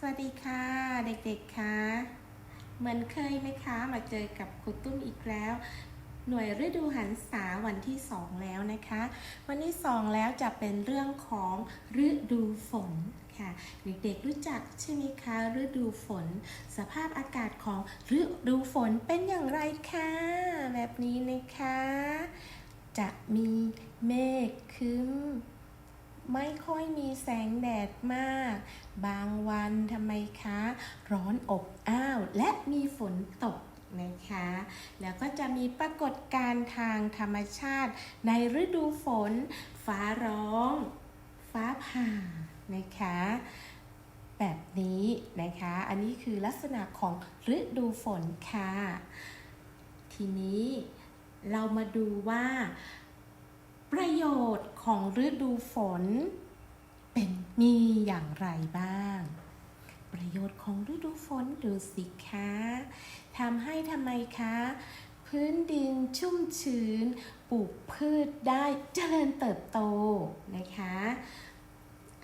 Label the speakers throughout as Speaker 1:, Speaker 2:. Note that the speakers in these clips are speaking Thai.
Speaker 1: สวัสดีค่ะเด็กๆค่ะเหมือนเคยไหมคะมาเจอกับครูตุ้มอีกแล้ว หน่วยฤดูหันษาวันที่ 2 แล้วนะคะ วันที่ 2 แล้วจะเป็นเรื่องของฤดูฝนค่ะเด็กๆรู้จักใช่ไหมคะฤดูฝน สภาพอากาศของฤดูฝนเป็นอย่างไรคะแบบนี้นะคะ จะมีเมฆครึ้ม ไม่ค่อยมีแสงแดดมาก บางวันทำไมคะ ร้อนอบอ้าว และมีฝนตกนะคะ แล้วก็จะมีปรากฏการณ์ทางธรรมชาติ ในฤดูฝน ฟ้าร้อง ฟ้าผ่านะคะแบบนี้นะคะ อันนี้คือลักษณะของฤดูฝนค่ะ ทีนี้เรามาดูว่า โยชน์ของฤดูฝน เป็นมีอย่างไรบ้าง ประโยชน์ของฤดูฝนดูสิคะทำให้ทำไมคะ พื้นดินชุ่มชื้น ปลูกพืชได้เจริญเติบโตนะคะ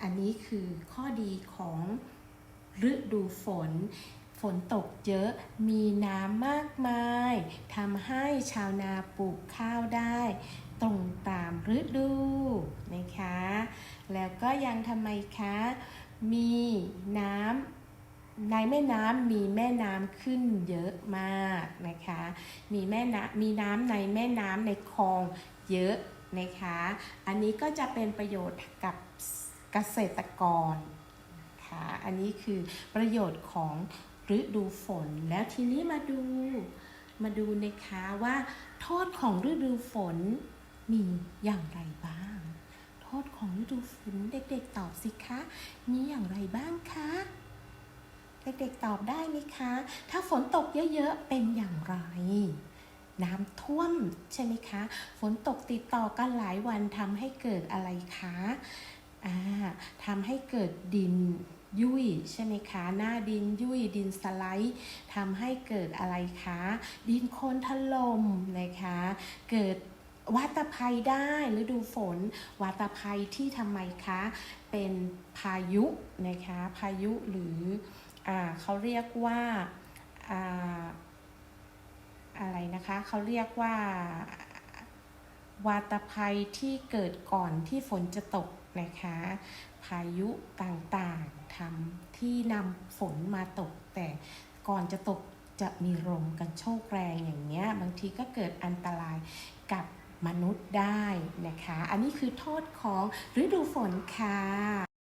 Speaker 1: อันนี้คือข้อดีของฤดูฝนฝนตกเยอะมีน้ำมากมายทำให้ชาวนาปลูกข้าวได้ ตรง ฤดูนะคะ แล้วก็ยังทำไมคะ มีน้ำในแม่น้ำมีแม่น้ำขึ้นเยอะมากนะคะ มีแม่น้ำมีน้ำในแม่น้ำในคลองเยอะนะคะ อันนี้ก็จะเป็นประโยชน์กับเกษตรกรค่ะอันนี้คือประโยชน์ของฤดูฝน แล้วทีนี้มาดูมาดูนะคะว่าโทษของฤดูฝน มีอย่างไรบ้าง โทษของฤดูฝนเด็กๆตอบสิคะ มีอย่างไรบ้างคะ เด็กๆตอบได้ไหมคะ ถ้าฝนตกเยอะๆเป็นอย่างไร น้ำท่วมใช่ไหมคะ ฝนตกติดต่อกันหลายวันทำให้เกิดอะไรคะทำให้เกิดดินยุ่ยใช่ไหมคะ หน้าดินยุ่ยดินสไลด์ทำให้เกิดอะไรคะ ดินโคลนถล่มนะคะ เกิด วาตภัยได้ฤดูฝนวาตภัยที่ทำไมคะ เป็นพายุนะคะพายุหรืออ่าเขาเรียกว่าอ่าอะไรนะคะเขาเรียกว่าวาตภัยที่เกิดก่อนที่ฝนจะตกนะคะ พายุต่างๆทำที่นำฝนมาตก แต่ก่อนจะตกจะมีลมกันโชกแรงอย่างเงี้ย บางทีก็เกิดอันตรายกับ มนุษย์ได้นะคะ อันนี้คือโทษของฤดูฝนค่ะ